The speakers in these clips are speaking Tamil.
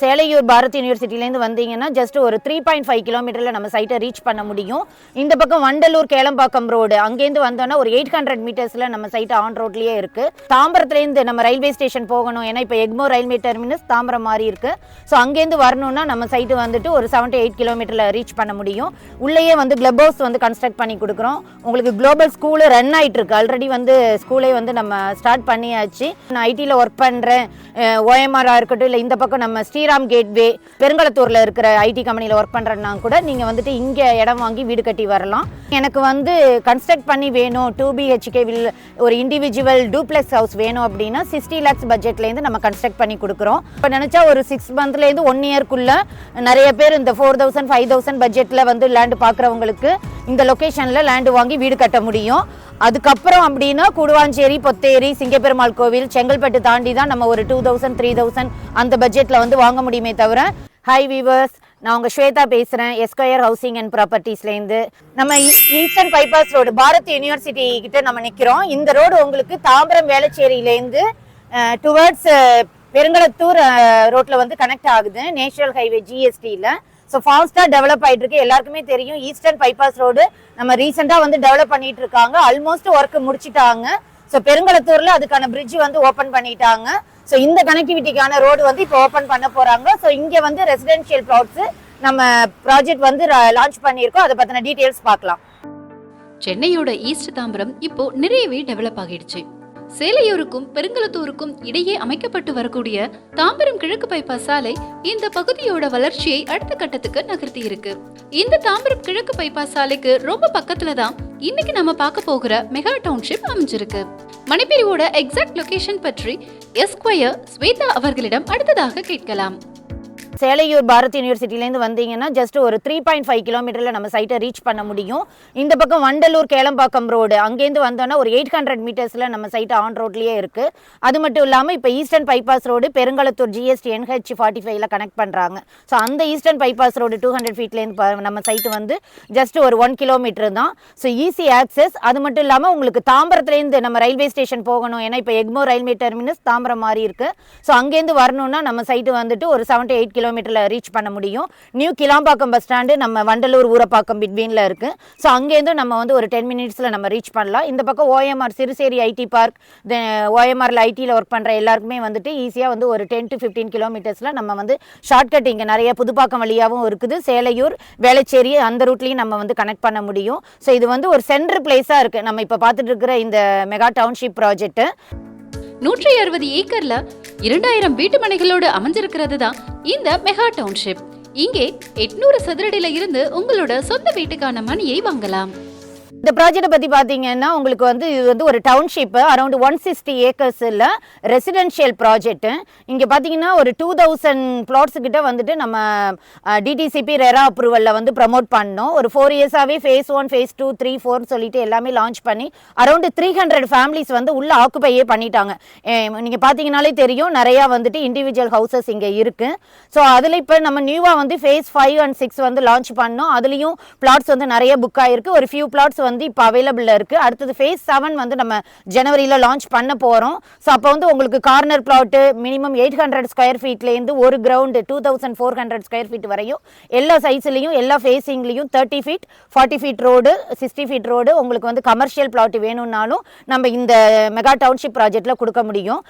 சேலையூர் பாரத் யூனிவர்சிட்டிலேருந்து வந்தீங்கன்னா ஜஸ்ட் ஒரு த்ரீ பாயிண்ட் ஃபைவ் கிலோமீட்டரில் நம்ம சைட்டை ரீச் பண்ண முடியும். இந்த பக்கம் வண்டலூர் கேளம்பாக்கம் ரோடு அங்கேருந்து வந்தோன்னா ஒரு எயிட் ஹண்ட்ரட் மீட்டர்ஸில் நம்ம சைட் ஆன் ரோட்லேயே இருக்குது தாம்பரத்துலேருந்து நம்ம ரயில்வே ஸ்டேஷன் போகணும். ஏன்னா இப்போ எக்மோ ரயில்வே டெர்மினஸ் தாம்பரம் மாதிரி இருக்குது ஸோ அங்கேருந்து வரணும்னா நம்ம சைட்டு வந்துட்டு ஒரு செவன் டு எயிட் கிலோமீட்டரில் ரீச் பண்ண முடியும். உள்ளேயே வந்து கிளப் ஹவுஸ் வந்து கன்ஸ்ட்ரக்ட் பண்ணி கொடுக்குறோம். உங்களுக்கு குளோபல் ஸ்கூலு ரன் ஆயிட்டு இருக்கு. ஆல்ரெடி வந்து ஸ்கூலே வந்து நம்ம ஸ்டார்ட் பண்ணியாச்சு. நான் ஐடியில் ஒர்க் பண்ணுறேன் ஓஎம்ஆராக இருக்கட்டும் இல்லை இந்த பக்கம் நம்ம ஸ்ரீராம் கேட்வே பெருங்கலத்தூரில் இருக்கிற ஐடி கம்பெனியில் ஒர்க் பண்ணுறேன்னா கூட நீங்கள் வந்துட்டு இங்கே இடம் வாங்கி வீடு கட்டி வரலாம். எனக்கு வந்து கன்ஸ்ட்ரக்ட் பண்ணி வேணும். டூ பிஹெச்கே வில் ஒரு இண்டிவிஜுவல் டூப்ளெக்ஸ் ஹவுஸ் வேணும் அப்படின்னா சிக்ஸ்டி லேக்ஸ் பட்ஜெட்லேருந்து நம்ம கன்ஸ்ட்ரக்ட் பண்ணி கொடுக்குறோம். இப்போ நினச்சா ஒரு சிக்ஸ் மந்த்லேருந்து ஒன் இயர்க்குள்ள நிறைய பேர் இந்த ஃபோர் தௌசண்ட் ஃபைவ் தௌசண்ட் பட்ஜெட்டில் வந்து லேண்டு பார்க்குறவங்களுக்கு இந்த லொக்கேஷனில் லேண்டு வாங்கி வீடு கட்ட முடியும். அதுக்கப்புறம் அப்படின்னா கூடுவாஞ்சேரி பொத்தேரி சிங்கப்பெருமாள் கோவில் செங்கல்பட்டு தாண்டி தான் நம்ம ஒரு டூ தௌசண்ட் த்ரீ தௌசண்ட் அந்த பட்ஜெட்டில் வந்து வாங்க முடியுமே தவிர ஹை வீவர்ஸ் நான் உங்கள் ஸ்வேதா பேசுகிறேன் எஸ்கொயர் ஹவுசிங் அண்ட் ப்ராப்பர்ட்டிஸ்லேருந்து நம்ம ஈ- eastern bypass road Bharat university கிட்ட நம்ம நிற்கிறோம் இந்த ரோடு உங்களுக்கு தாம்பரம் வேளச்சேரியிலேருந்து டுவர்ட்ஸ் பெருங்கலத்தூர் ரோட்டில் வந்து கனெக்ட் ஆகுது. நேஷனல் ஹைவே ஜிஎஸ்டியில் ஸோ ஃபாஸ்ட்டாக டெவலப் ஆகிட்டு இருக்கு எல்லாருக்குமே தெரியும் ஈஸ்டர்ன் பைபாஸ் ரோடு நம்ம ரீசெண்டாக வந்து டெவலப் பண்ணிட்டு இருக்காங்க ஆல்மோஸ்ட் ஒர்க் முடிச்சிட்டாங்க. ஸோ பெருங்கலத்தூரில் அதுக்கான பிரிட்ஜ் வந்து ஓப்பன் பண்ணிட்டாங்க. ஸோ இந்த கனெக்டிவிட்டிக்கான ரோடு வந்து இப்போ ஓப்பன் பண்ண போகிறாங்க ஸோ இங்கே வந்து ரெசிடென்ஷியல் ப்ளாட்ஸ் நம்ம ப்ராஜெக்ட் வந்து லான்ச் பண்ணியிருக்கோம். அதை பற்றின டீட்டெயில்ஸ் பார்க்கலாம். சென்னையோட ஈஸ்ட் தாம்பரம் இப்போ நிறையவே டெவலப் ஆகிடுச்சு. சேலையூருக்கும் பெருங்கலத்தூருக்கும் இடையே அமைக்கப்பட்டு வரக்கூடிய தாம்பரம் கிழக்கு பைபாஸ் சாலை இந்த பகுதியோட வளர்ச்சியை அடுத்த கட்டத்துக்கு நகர்த்தி இருக்கு இந்த தாம்பரம் கிழக்கு பைபாஸ் சாலைக்கு ரொம்ப பக்கத்துல தான் இன்னைக்கு நம்ம பார்க்க போகிற மெகா டவுன்ஷிப் அமைஞ்சிருக்கு. மணிப்பிரிவோட எக்ஸாக்ட் லொகேஷன் பற்றி எஸ்கொயர் ஸ்வேதா அவர்களிடம் அடுத்ததாக கேட்கலாம். சேலையூர் பாரத் யூனிவர்சிட்டிலேருந்து வந்தீங்கன்னா ஜஸ்ட் ஒரு த்ரீ பாயிண்ட் ஃபைவ் கிலோமீட்டரில் நம்ம சைட்டை ரீச் பண்ண முடியும். இந்த பக்கம் வண்டலூர் கேளம்பாக்கம் ரோடு அங்கேருந்து வந்தோன்னா ஒரு எயிட் ஹண்ட்ரட் மீட்டர்ஸில் நம்ம சைட் ஆன் ரோட்லேயே இருக்குது அது மட்டும் இல்லாமல் இப்போ eastern bypass road Perungalathur GST NH forty ஃபைவ்ல கனெக்ட் பண்ணுறாங்க ஸோ அந்த eastern bypass road two hundred ஃபீட்லேருந்து நம்ம சைட்டு வந்து ஜஸ்ட் ஒரு ஒன் கிலோமீட்டர் தான். ஸோ ஈஸி ஆக்சஸ் அது மட்டும் இல்லாமல் உங்களுக்கு தாம்பரத்துலேருந்து நம்ம ரயில்வே ஸ்டேஷன் போகணும். ஏன்னா இப்போ எக்மோ ரயில்வே டெர்மினஸ் தாம்பரம் மாதிரி இருக்குது ஸோ அங்கேருந்து வரணும்னா நம்ம சைட்டு வந்துட்டு ஒரு செவன் டு எயிட் கிலோமீட்டரில் ரீச் பண்ண முடியும். நியூ கிளாம்பாக்கம் பஸ் ஸ்டாண்டு நம்ம வண்டலூர் ஊரப்பாக்கம் பிட்வீனில் இருக்குது ஸோ அங்கேருந்து நம்ம வந்து ஒரு டென் மினிட்ஸில் நம்ம ரீச் பண்ணலாம். இந்த பக்கம் ஓஎம்ஆர் சிறுசேரி ஐடி பார்க் ஓஎம்ஆரில் ஐடியில் ஒர்க் பண்ணுற எல்லாருக்குமே வந்துட்டு ஈஸியாக வந்து ஒரு டென் டு ஃபிஃப்டீன் கிலோமீட்டர்ஸில் நம்ம வந்து ஷார்ட்கட் இங்கே நிறைய புதுப்பாக்கம் வழியாகவும் இருக்குது. சேலையூர் வேளச்சேரி அந்த ரூட்லேயும் நம்ம வந்து கனெக்ட் பண்ண முடியும். ஸோ இது வந்து ஒரு சென்ட்ரு பிளேஸாக இருக்குது நம்ம இப்போ பார்த்துட்டு இருக்கிற இந்த மெகா டவுன்ஷிப் ப்ராஜெக்ட்டு நூற்றி அறுபது ஏக்கர்ல இரண்டாயிரம் வீட்டு மனைகளோடு அமைஞ்சிருக்கிறது தான் இந்த மெகா டவுன்ஷிப். இங்கே எட்நூறு சதுரடியில இருந்து உங்களோட சொந்த வீட்டுக்கான மணியை வாங்கலாம். இந்த ப்ராஜெக்ட்டை பற்றி பார்த்தீங்கன்னா உங்களுக்கு வந்து இது வந்து ஒரு டவுன்ஷிப்பு அரௌண்ட் ஒன் சிக்ஸ்டி ஏக்கர்ஸில் ரெசிடென்ஷியல் ப்ராஜெக்ட்டு இங்கே பார்த்தீங்கன்னா ஒரு டூ தௌசண்ட் பிளாட்ஸ் கிட்ட வந்துட்டு நம்ம டிடிசிபி ரெரா அப்ரூவலில் வந்து ப்ரமோட் பண்ணோம். ஒரு four இயர்ஸாகவே phase one phase two three ஃபோர்னு சொல்லிட்டு எல்லாமே லான்ச் பண்ணி அரௌண்ட் த்ரீ ஹண்ட்ரட் ஃபேமிலிஸ் வந்து உள்ள ஆக்குப்பையே பண்ணிட்டாங்க. நீங்கள் பார்த்தீங்கனாலே தெரியும் நிறையா வந்துட்டு இண்டிவிஜுவல் ஹவுசஸ் இங்கே இருக்குது ஸோ அதில் இப்போ நம்ம நியூவாக வந்து ஃபேஸ் ஃபைவ் அண்ட் சிக்ஸ் வந்து லான்ச் பண்ணோம். அதுலேயும் பிளாட்ஸ் வந்து நிறைய புக் ஆயிருக்கு. ஒரு ஃபியூ பிளாட்ஸ் வந்து இப்போ அவைலபிளில் இருக்குது அடுத்தது ஃபேஸ் செவன் வந்து நம்ம ஜனவரியில் லான்ச் பண்ண போகிறோம் ஸோ அப்போ வந்து உங்களுக்கு corner plot minimum eight hundred square ஃபீட்லேருந்து ஒரு ground two thousand four hundred square feet வரையும் எல்லா சைஸ்லையும் எல்லா ஃபேஸிங்லேயும் thirty feet forty feet road sixty feet road உங்களுக்கு வந்து கமர்ஷியல் பிளாட் வேணும்னாலும் நம்ம இந்த மெகா டவுன்ஷிப் ப்ராஜெக்ட்டில் கொடுக்க முடியும்.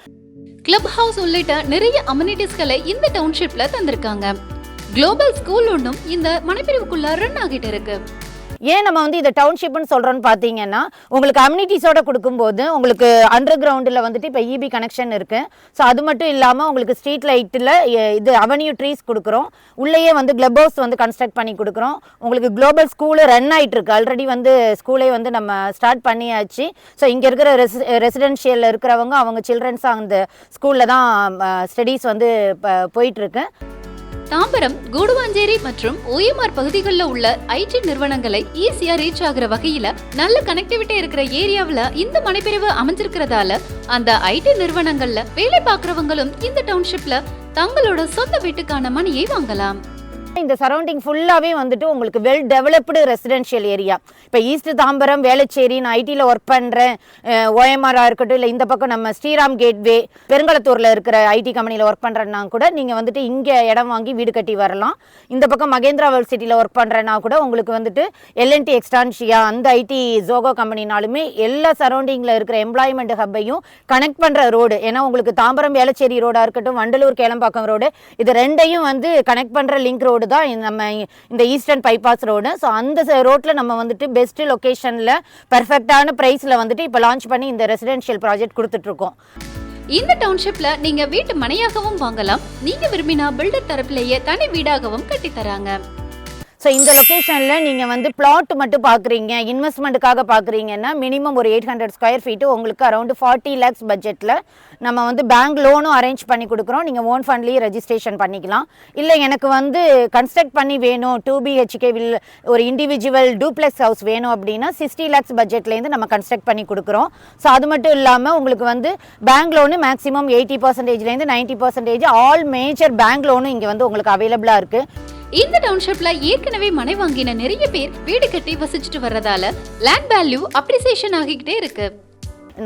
கிளப் ஹவுஸ் உள்ளிட்ட நிறைய அம்யூனிட்டிஸ்களை இந்த டவுன்ஷிப்ல தந்திருக்காங்க. குளோபல் ஸ்கூல் ஒன்றும் இந்த மனைப்பிரிவுக்குள்ள ரன் ஆகிட்டு இருக்கு. ஏன் நம்ம வந்து இதை டவுன்ஷிப்னு சொல்கிறோன்னு பார்த்தீங்கன்னா உங்களுக்கு அம்யூனிட்டிஸோட கொடுக்கும்போது உங்களுக்கு அண்டர் கிரவுண்டில் வந்துட்டு இப்போ இபி கனெக்ஷன் இருக்குது ஸோ அது மட்டும் இல்லாமல் உங்களுக்கு ஸ்ட்ரீட் லைட்டில் இது அவென்யூ ட்ரீஸ் கொடுக்குறோம். உள்ளேயே வந்து கிளப் ஹவுஸ் வந்து கன்ஸ்ட்ரக்ட் பண்ணி கொடுக்குறோம். உங்களுக்கு குளோபல் ஸ்கூலு ரன் ஆயிட்டுருக்கு. ஆல்ரெடி வந்து ஸ்கூலே வந்து நம்ம ஸ்டார்ட் பண்ணியாச்சு. ஸோ இங்கே இருக்கிற ரெசி ரெசிடென்ஷியலில் இருக்கிறவங்க அவங்க சில்ட்ரன்ஸ் அந்த ஸ்கூலில் தான் ஸ்டடீஸ் வந்து ப- போயிட்டு தாம்பரம் கூடுவாஞ்சேரி மற்றும் ஓஎம்ஆர் பகுதிகளில் உள்ள ஐடி நிறுவனங்களை ஈஸியா ரீச் ஆகுற வகையில நல்ல கனெக்டிவிட்டி இருக்கிற ஏரியாவில் இந்த மனைப்பிரிவு அமைஞ்சிருக்கிறதால அந்த ஐடி நிறுவனங்கள்ல வேலை பார்க்கறவங்களும் இந்த டவுன்ஷிப்ல தங்களோட சொந்த வீட்டுக்கான மணியை வாங்கலாம். இந்த சரௌண்டிங் ஃபுல்லாகவே வந்துட்டு உங்களுக்கு வெல் டெவலப்டு ரெசிடென்ஷியல் ஏரியா இப்போ ஈஸ்ட் தாம்பரம் வேளச்சேரி நான் ஐடியில் ஒர்க் பண்ணுறேன் ஓஎம்ஆராக இருக்கட்டும் இல்லை இந்த பக்கம் நம்ம ஸ்ரீராம் கேட்வே பெருங்களத்தூரில் இருக்கிற ஐடி கம்பெனியில் ஒர்க் பண்ணுறேன்னா கூட நீங்கள் வந்துட்டு இங்கே இடம் வாங்கி வீடு கட்டி வரலாம். இந்த பக்கம் மகேந்திரா வேர்ல்ட் சிட்டியில் ஒர்க் பண்ணுறேன்னா கூட உங்களுக்கு வந்துட்டு எல்என்டி எக்ஸ்டான்ஷியா அந்த ஐடி ஜோகோ கம்பெனினாலுமே எல்லா சரௌண்டிங்கில் இருக்கிற எம்ப்ளாய்மெண்ட் ஹப்பையும் கனெக்ட் பண்ணுற ரோடு ஏன்னா உங்களுக்கு தாம்பரம் வேளச்சேரி ரோடாக இருக்கட்டும் வண்டலூர் கேளம்பாக்கம் ரோடு இது ரெண்டையும் வந்து கனெக்ட் பண்ணுற லிங்க் ரோடு தான் நம்ம இந்த ஈஸ்டர்ன் பைபாஸ் ரோடு. ஸோ அந்த ரோட்டில் நம்ம வந்துட்டு பெஸ்ட் லொக்கேஷனில் பெர்ஃபெக்டான ப்ரைஸில் வந்துட்டு இப்போ லான்ச் பண்ணி இந்த ரெசிடென்ஷியல் ப்ராஜெக்ட் கொடுத்துட்ருக்கோம். இந்த டவுன்ஷிப்ல நீங்க வீட்டு மனையாகவும் வாங்கலாம். நீங்க விரும்பினா பில்டர் தரப்பிலேயே தனி வீடாகவும் கட்டி தராங்க ஸோ இந்த லொக்கேஷனில் நீங்கள் வந்து பிளாட் மட்டும் பார்க்குறீங்க இன்வெஸ்ட்மெண்ட்டுக்காக பார்க்குறீங்கன்னா மினிமம் ஒரு எயிட் ஹண்ட்ரட் ஸ்கொயர் ஃபீட்டு உங்களுக்கு அரௌண்ட் ஃபார்ட்டி லேக்ஸ் பட்ஜெட்டில் நம்ம வந்து பேங்க் லோனும் அரேஞ்ச் பண்ணி கொடுக்குறோம். நீங்கள் ஓன் ஃபண்ட்லேயும் ரெஜிஸ்ட்ரேஷன் பண்ணிக்கலாம். இல்லை எனக்கு வந்து கன்ஸ்ட்ரக்ட் பண்ணி வேணும் டூ பிஹெச்கே வில் ஒரு இண்டிவிஜுவல் டூப்ளெக்ஸ் ஹவுஸ் வேணும் அப்படின்னா சிக்ஸ்டி லேக்ஸ் பட்ஜெட்லேருந்து நம்ம கன்ஸ்ட்ரக்ட் பண்ணி கொடுக்குறோம். ஸோ அது மட்டும் இல்லாமல் உங்களுக்கு வந்து bank loan maximum eighty பர்சன்டேஜ்லேருந்து ninety percentage all major bank லோனும் இங்கே வந்து உங்களுக்கு அவைலபிளாக இருக்குது இந்த டவுன்ஷிப்ல ஏற்கனவே மனை வாங்கின நிறைய பேர் வீடு கட்டி வசிச்சுட்டு வர்றதால லேண்ட் வேல்யூ அப்ரிசியேஷன் ஆகிக்கிட்டே இருக்கு.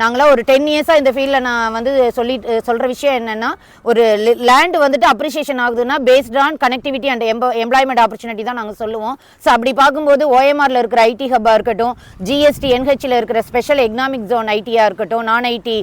நாங்களாம் ஒரு டென் இயர்ஸாக இந்த ஃபீல்டில் நான் வந்து சொல்லி சொல்கிற விஷயம் என்னென்னா ஒரு லேண்டு வந்துட்டு அப்ரிஷியேஷன் ஆகுதுன்னா பேஸ்ட் ஆன் கனெக்டிவிட்டி அண்ட் எம்ப எம்ப்ளாய்மெண்ட் ஆப்பர்ச்சுனிட்டி தான் நாங்கள் சொல்லுவோம். ஸோ அப்படி பார்க்கும்போது ஓஎம்ஆரில் இருக்கிற ஐடி ஹப்பாக இருக்கட்டும் ஜிஎஸ்டி என்ஹெச்சில் இருக்கிற ஸ்பெஷல் எக்கனாமிக் ஜோன் ஐடியாக இருக்கட்டும் நான் ஐடி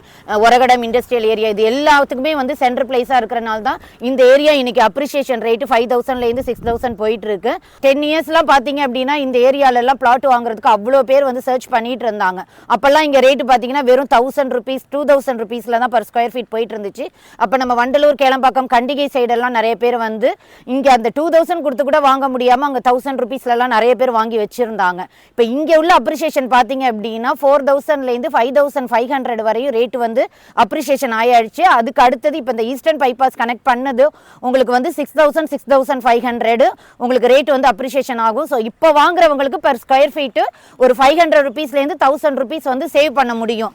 ஒரகடம் இண்டஸ்ட்ரியல் ஏரியா இது எல்லாத்துக்குமே வந்து சென்ட்ரல் பிளேஸாக இருக்கிறனால தான் இந்த ஏரியா இன்னைக்கு அப்ரிஷியேஷன் ரேட்டு ஃபைவ் தௌசண்ட்லேருந்து சிக்ஸ் தௌசண்ட் போயிட்டு இருக்கு. டென் இயர்ஸ்லாம் பார்த்தீங்க அப்படின்னா இந்த ஏரியாலெல்லாம் பிளாட் வாங்குறதுக்கு அவ்வளோ பேர் வந்து சர்ச் பண்ணிட்டு இருந்தாங்க. அப்போல்லாம் இங்கே ரேட்டு பார்த்தீங்கன்னா வெறும் தௌசண்ட் ருபீஸ் டூ தௌசண்ட் ருபீஸில் தான் பர் ஸ்கொயர் ஃபீட் போயிட்டு இருந்துச்சு அப்போ நம்ம வண்டலூர் கேளம்பாக்கம் கண்டிகை சைடெல்லாம் நிறைய பேர் வந்து இங்கே அந்த டூ தௌசண்ட் கொடுத்து கூட வாங்க முடியாமல் அங்கே தௌசண்ட் ருபீஸ்லலாம் நிறைய பேர் வாங்கி வச்சுருந்தாங்க. இப்போ இங்கே உள்ள அப்ரிஷியேஷன் பார்த்தீங்க அப்படின்னா ஃபோர் தௌசண்ட்லேருந்து ஃபைவ் தௌசண்ட் ஃபைவ் ஹண்ட்ரட் வரையும் ரேட் வந்து அப்ரிஷியேஷன் ஆயாச்சு. அதுக்கு அடுத்தது இப்போ இந்த ஈஸ்டர்ன் பைபாஸ் கனெக்ட் பண்ணது உங்களுக்கு வந்து six thousand six thousand five hundred உங்களுக்கு ரேட் வந்து அப்ரிஷியேஷன் ஆகும். ஸோ இப்போ வாங்குறவங்களுக்கு பர் ஸ்கொயர் ஃபீட்டு ஒரு ஃபைவ் ஹண்ட்ரட் ருபீஸ்லேருந்து தௌசண்ட் ருபீஸ் வந்து சேவ் பண்ண முடியும்.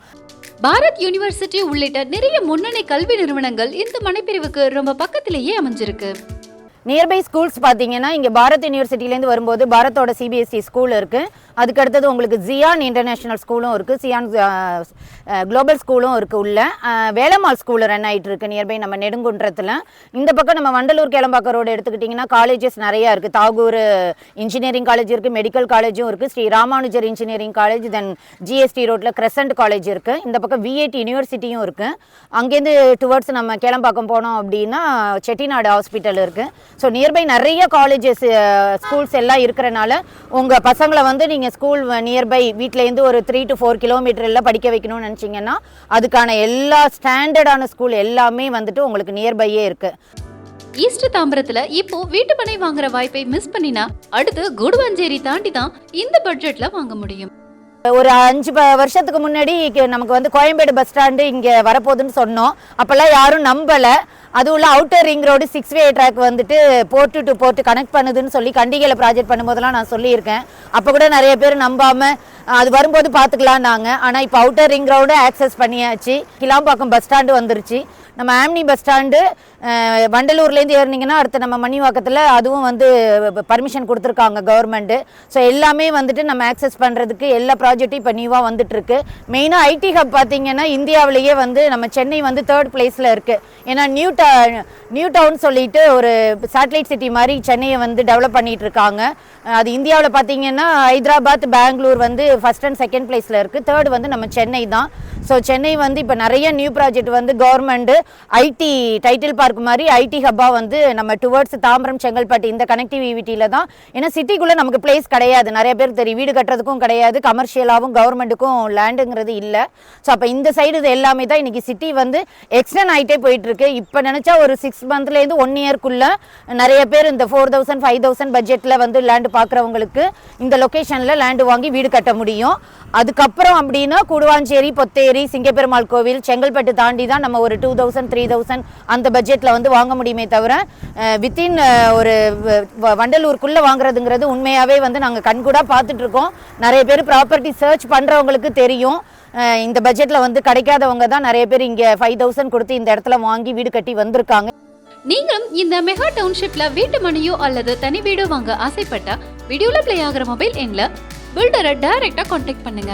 பாரத் யூனிவர்சிட்டி உள்ளிட்ட நிறைய முன்னணி கல்வி நிறுவனங்கள் இந்த மனைப்பிரிவுக்கு ரொம்ப பக்கத்திலேயே அமைஞ்சிருக்கு. நியர்பை ஸ்கூல்ஸ் பார்த்தீங்கன்னா இங்கே பாரத் யூனிவர்சிட்டிலேருந்து வரும்போது பாரத்தோட சிபிஎஸ்சி ஸ்கூல் இருக்குது அதுக்கு அடுத்தது உங்களுக்கு ஜியான் இன்டர்நேஷனல் ஸ்கூலும் இருக்குது சியான் குளோபல் ஸ்கூலும் இருக்குது உள்ள. அஹ், வேலம்மாள் ஸ்கூல் ரன் ஆயிட்டு இருக்குது நியர்பை நம்ம நெடுங்குன்றத்தில். இந்த பக்கம் நம்ம வண்டலூர் கேளம்பாக்கம் ரோடு எடுத்துக்கிட்டிங்கன்னா காலேஜஸ் நிறையா இருக்குது தாகூர் இன்ஜினியரிங் காலேஜ் இருக்குது மெடிக்கல் காலேஜும் இருக்குது Sri Ramanujar engineering college then GST ரோட்டில் கிரசன்ட் காலேஜ் இருக்குது இந்த பக்கம் விஐடி யூனிவர்சிட்டியும் இருக்குது அங்கேருந்து டுவர்ட்ஸ் நம்ம கேளம்பாக்கம் போனோம் அப்படின்னா செட்டிநாடு ஹாஸ்பிட்டல் இருக்குது ஸோ நியர்பை நிறைய காலேஜஸ் ஸ்கூல்ஸ் எல்லாம் இருக்கிறனால உங்கள் பசங்களை வந்து நீங்கள் ஸ்கூல் நியர்பை வீட்டிலேருந்து ஒரு த்ரீ டு ஃபோர் கிலோமீட்டரில் படிக்க வைக்கணும்னு நினச்சிங்கன்னா அதுக்கான எல்லா ஸ்டாண்டர்டான ஸ்கூல் எல்லாமே வந்துட்டு உங்களுக்கு நியர்பையே இருக்குது ஈஸ்ட் தாம்பரத்துல இப்போ வீட்டு மனை வாங்குற வாய்ப்பை மிஸ் பண்ணினா அடுத்து குடுவாஞ்சேரி தாண்டி தான் இந்த பட்ஜெட்ல வாங்க முடியும். ஒரு அஞ்சு வருஷத்துக்கு முன்னாடி நமக்கு வந்து கோயம்பேடு பஸ் ஸ்டாண்டு இங்கே வரப்போகுதுன்னு சொன்னோம். அப்போல்லாம் யாரும் நம்பலை. அதுவும் இல்லை outer ring road six way track வந்துட்டு போர்ட்டு டு போர்ட்டு கனெக்ட் பண்ணுதுன்னு சொல்லி கண்டிகையில் ப்ராஜெக்ட் பண்ணும்போதெல்லாம் நான் சொல்லியிருக்கேன். அப்போ கூட நிறைய பேர் நம்பாமல் அது வரும்போது பார்த்துக்கலாம் நாங்கள் ஆனால் இப்போ அவுட்டர் ரிங் ரோடு ஆக்சஸ் பண்ணியாச்சு. கிளாம்பாக்கம் பஸ் ஸ்டாண்டு வந்துருச்சு. நம்ம ஆம்னி பஸ் ஸ்டாண்டு வண்டலூர்லேருந்து ஏறினீங்கன்னா அடுத்து நம்ம மணிவாக்கத்தில் அதுவும் வந்து பர்மிஷன் கொடுத்துருக்காங்க கவர்மெண்ட்டு ஸோ எல்லாமே வந்துட்டு நம்ம ஆக்சஸ் பண்ணுறதுக்கு எல்லா ப்ராஜெக்ட்டும் இப்போ நியூவாக வந்துட்டுருக்கு. மெயினாக ஐடி ஹப் பார்த்தீங்கன்னா இந்தியாவிலேயே வந்து நம்ம சென்னை வந்து தேர்ட் பிளேஸில் இருக்குது ஏன்னா நியூ நியூ டவுன் சொல்லிட்டு ஒரு சேட்டலைட் சிட்டி மாதிரி சென்னையை வந்து டெவலப் பண்ணிட்டு இருக்காங்க அது இந்தியாவில் பார்த்தீங்கன்னா ஹைதராபாத் பெங்களூர் வந்து ஃபர்ஸ்ட் அண்ட் செகண்ட் பிளேஸில் இருக்குது தேர்ட் வந்து நம்ம சென்னை தான். ஸோ சென்னை வந்து இப்போ நிறைய நியூ ப்ராஜெக்ட் வந்து கவர்மெண்ட்டு ஐடி டைட்டில் பார்க் மாதிரி ஐடி ஹப்பாக வந்து நம்ம டுவர்ட்ஸ் தாம்பரம் செங்கல்பட்டு இந்த கனெக்டிவிட்டியில் தான். ஏன்னா சிட்டிக்குள்ளே நமக்கு பிளேஸ் கிடையாது. நிறைய பேர் தெரியும் வீடு கட்டுறதுக்கும் கிடையாது. கமர்ஷியலாகவும் கவர்மெண்ட்டுக்கும் லேண்டுங்கிறது இல்லை. ஸோ அப்போ இந்த சைடு இது எல்லாமே தான் இன்றைக்கி சிட்டி வந்து எக்ஸ்டெண்ட் ஆகிட்டே போயிட்டுருக்கு. இப்போ நினச்சா ஒரு சிக்ஸ் மந்த்லேருந்து ஒன் இயர்க்குள்ளே நிறைய பேர் இந்த ஃபோர் தௌசண்ட் ஃபைவ் தௌசண்ட் பட்ஜெட்டில் வந்து லேண்டு பார்க்குறவங்களுக்கு இந்த லொக்கேஷனில் லேண்டு வாங்கி வீடு கட்ட முடியும். அதுக்கப்புறம் அப்படின்னா கூடுவாஞ்சேரி பொத்தேரி சிங்கப்பெருமாள் கோவில் செங்கல்பட்டு தாண்டி தான் நம்ம ஒரு டூ தௌசண்ட் த்ரீ தௌசண்ட் அந்த பட்ஜெட்டில் வந்து வாங்க முடியுமே தவிர வித்தின் ஒரு வ- வண்டலூருக்குள்ளே வாங்குறதுங்கிறது உண்மையாகவே வந்து நாங்கள் கண்கூடாக பார்த்துட்ருக்கோம் நிறைய பேர் ப்ராப்பர்ட்டி சர்ச் பண்ணுறவங்களுக்கு தெரியும். இந்த பட்ஜெட்டில் வந்து கிடைக்காதவங்க தான் நிறைய பேர் இங்கே ஃபைவ் தௌசண்ட் கொடுத்து இந்த இடத்துல வாங்கி வீடு கட்டி வந்திருக்காங்க. நீங்களும் இந்த மெகா டவுன்ஷிப்ல வீட்டு மணியோ அல்லது தனி வீடோ வாங்க ஆசைப்பட்டா வீடியோல ப்ளே ஆகிற மொபைல் எண்ல பில்டரை டைரக்டா காண்டாக்ட் பண்ணுங்க.